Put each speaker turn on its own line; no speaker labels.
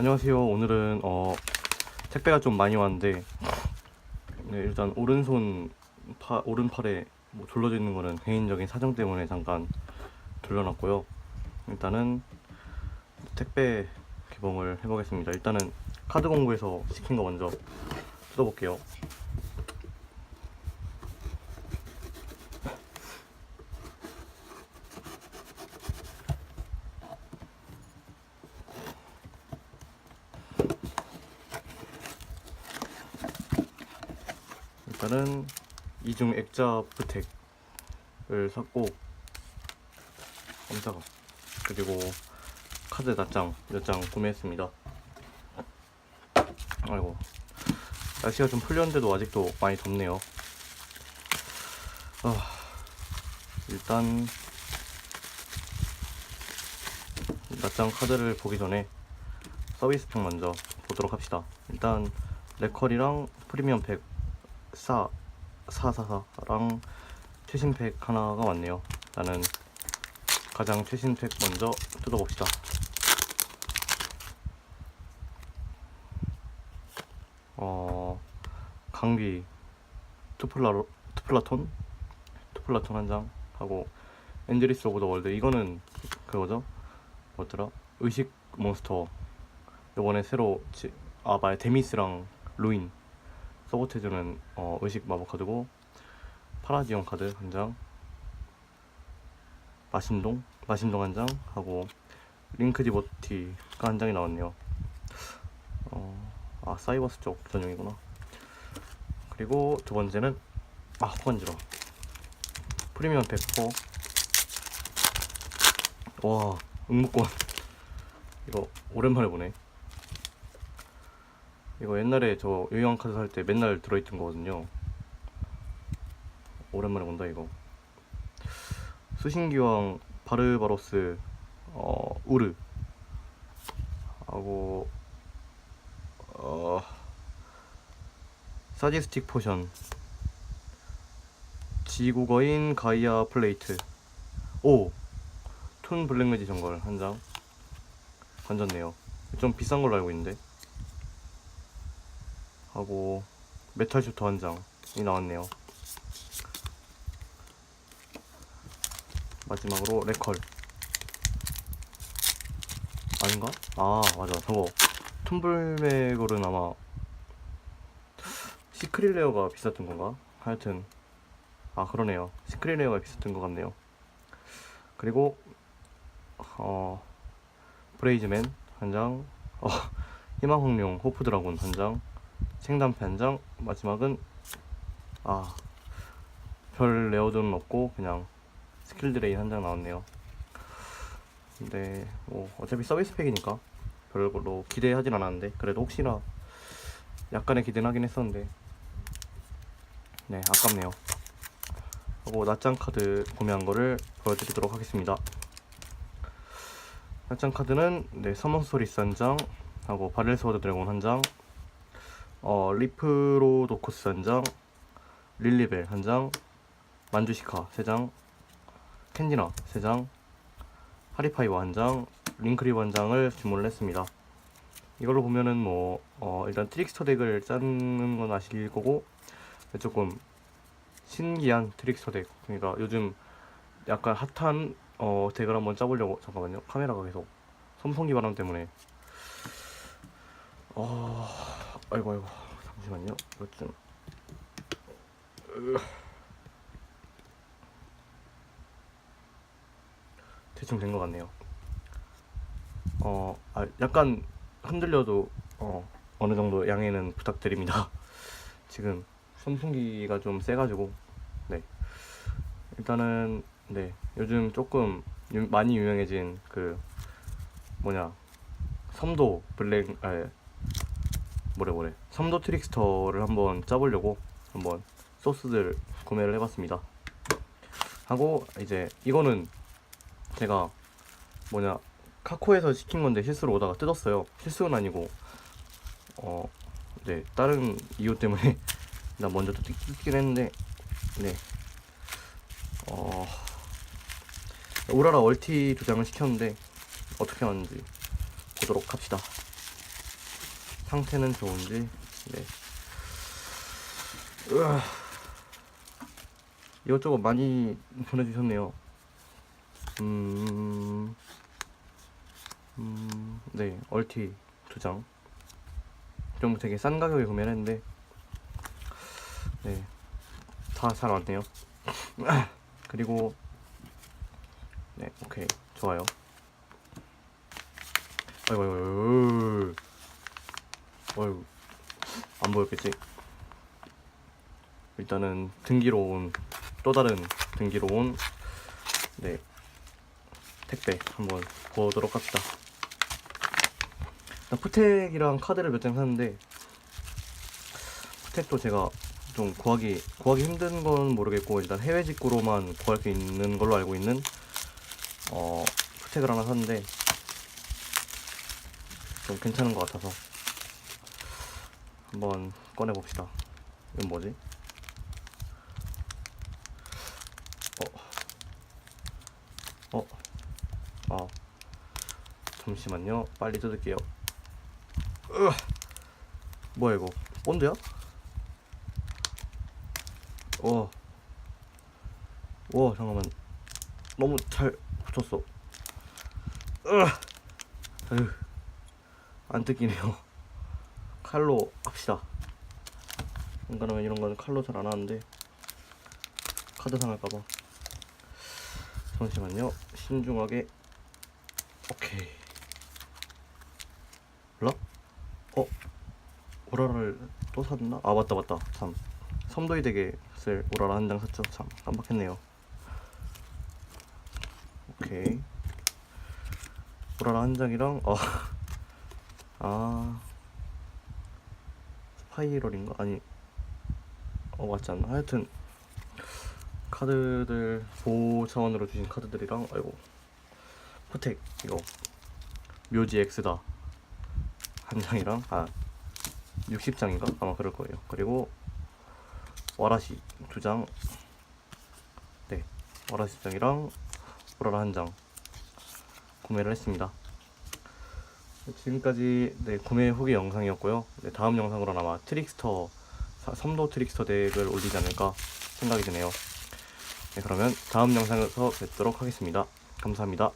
안녕하세요. 오늘은 어 택배가 좀 많이 왔는데 네, 일단 오른손 파 오른팔에 뭐 둘러져 있는 거는 개인적인 사정 때문에 잠깐 돌려놨고요. 일단은 택배 개봉을 해보겠습니다. 일단은 카드 공부에서 시킨 거 먼저 뜯어볼게요. 일단은 이중 액자 부택을 샀고 깜짝아 그리고 카드 낱장 몇 장 구매했습니다. 아이고 날씨가 좀 풀렸는데도 아직도 많이 덥네요. 아 일단 낱장 카드를 보기 전에 서비스팩 먼저 보도록 합시다. 일단 레컬이랑 프리미엄 팩 4, 444랑 최신 팩 하나가 왔네요. 나는 가장 최신 팩 먼저 뜯어봅시다. 어, 강비 투플라 투플라톤 투플라톤 한 장 하고 엔젤리스 오브 더 월드 이거는 그거죠? 뭐더라? 의식 몬스터 요번에 새로 지, 아 맞아 데미스랑 루인 서포트해주는 어, 의식 마법 카드고 파라디온 카드 한 장, 마신동 마신동 한 장 하고 링크 디버티가 한 장이 나왔네요. 어, 아 사이버스 쪽 전용이구나. 그리고 두 번째는 아 호간지러 프리미엄 100%. 와 응무권 이거 오랜만에 보네. 이거 옛날에 저 유형 카드 살 때 맨날 들어있던 거거든요. 오랜만에 본다 이거. 수신기왕 바르바로스 어 우르 하고 어 사지스틱 포션 지국어인 가이아 플레이트 오툰 블랙매지 정글 한장 건졌네요. 좀 비싼 걸로 알고 있는데. 하고 메탈 슈터 한 장이 나왔네요. 마지막으로 레컬. 아닌가? 아 맞아. 저거. 툼블맥을은 아마 시크릴레어가 비쌌던 건가? 하여튼. 아 그러네요. 시크릴레어가 비쌌던 것 같네요. 그리고 어 브레이즈맨 한장. 어, 희망홍룡 호프드라곤 한장 생담패 한 장, 마지막은 아 별 레어드는 없고 그냥 스킬 드레인 한 장 나왔네요. 근데 뭐 어차피 서비스 팩이니까 별로 기대하진 않았는데 그래도 혹시나 약간의 기대는 하긴 했었는데 네 아깝네요. 하고 낱장 카드 구매한 거를 보여드리도록 하겠습니다. 낱장 카드는 네 서먼 소리스 한 장, 하고 바렐 스 워드 드래곤 한 장, 어, 리프로도코스 한 장, 릴리벨 한 장, 만주시카 세 장, 캔디나 세 장, 하리파이버 한 장, 링크리브 한 장을 주문을 했습니다. 이걸로 보면은 뭐 어, 일단 트릭스터 덱을 짜는 건 아실 거고 조금 신기한 트릭스터 덱. 그러니까 요즘 약간 핫한 어, 덱을 한번 짜보려고 잠깐만요. 카메라가 계속 선풍기 바람 때문에. 어... 아이고 아이고. 잠시만요. 이것 좀. 으. 대충 된 것 같네요. 어 아, 약간 흔들려도 어 어느 정도 양해는 부탁드립니다. 지금 선풍기가 좀 세가지고 네. 일단은 네. 요즘 조금 유, 많이 유명해진 그 뭐냐 섬도 블랙 아 뭐래 뭐래. 섬도 트릭스터를 한번 짜보려고 한번 소스들 구매를 해봤습니다. 하고 이제 이거는 제가 뭐냐 카코에서 시킨 건데 실수로 오다가 뜯었어요. 실수는 아니고 어 네 다른 이유 때문에 나 먼저 또 뜯긴 했는데 네어 우라라 얼티 두 장을 시켰는데 어떻게 하는지 보도록 합시다 상태는 좋은지 네. 이것저것 많이 보내주셨네요. 음, 음, 네, 얼티 두 장. 좀 되게 싼 가격에 구매를 했는데, 네, 다 잘 왔네요. 그리고, 네, 오케이, 좋아요. 아이고, 아이고, 아이고, 아이고, 안 보였겠지? 일단은 등기로 온, 또 다른 등기로 온, 네, 택배 한번 보도록 합시다. 일단 푸텍이랑 카드를 몇 장 샀는데 푸텍도 제가 좀 구하기 구하기 힘든 건 모르겠고 일단 해외 직구로만 구할 수 있는 걸로 알고 있는 어 푸텍을 하나 샀는데 좀 괜찮은 것 같아서 한번 꺼내 봅시다. 이건 뭐지? 어, 어, 아, 잠시만요. 빨리 뜯을게요. 으아! 뭐야 이거? 본드야? 와, 와 잠깐만. 너무 잘 붙였어. 으아! 아유, 안 뜯기네요. 칼로 합시다. 안 그러면 이런 거는 칼로 잘 안 하는데 카드 상할까봐. 잠시만요. 신중하게. 오케이. 몰라? 어? 오라라를 또 샀나? 아 맞다 맞다. 참. 섬도이 댁에 쓸 오라라 한 장 샀죠. 참 깜빡했네요. 오케이. 오라라 한 장이랑 아. 아. 스파이럴인가? 아니. 어 맞지 않나? 하여튼 카드들 보호 차원으로 주신 카드들이랑 아이고 포텍 이거 묘지 X다 한 장이랑 아 60장인가 아마 그럴 거예요 그리고 와라시 두장 네 와라시 두 장이랑 오라라 한 장 구매를 했습니다 지금까지 네, 구매 후기 영상이었고요 네, 다음 영상으로는 아마 트릭스터 사- 섬도 트릭스터 덱을 올리지 않을까 생각이 드네요 네, 그러면 다음 영상에서 뵙도록 하겠습니다. 감사합니다.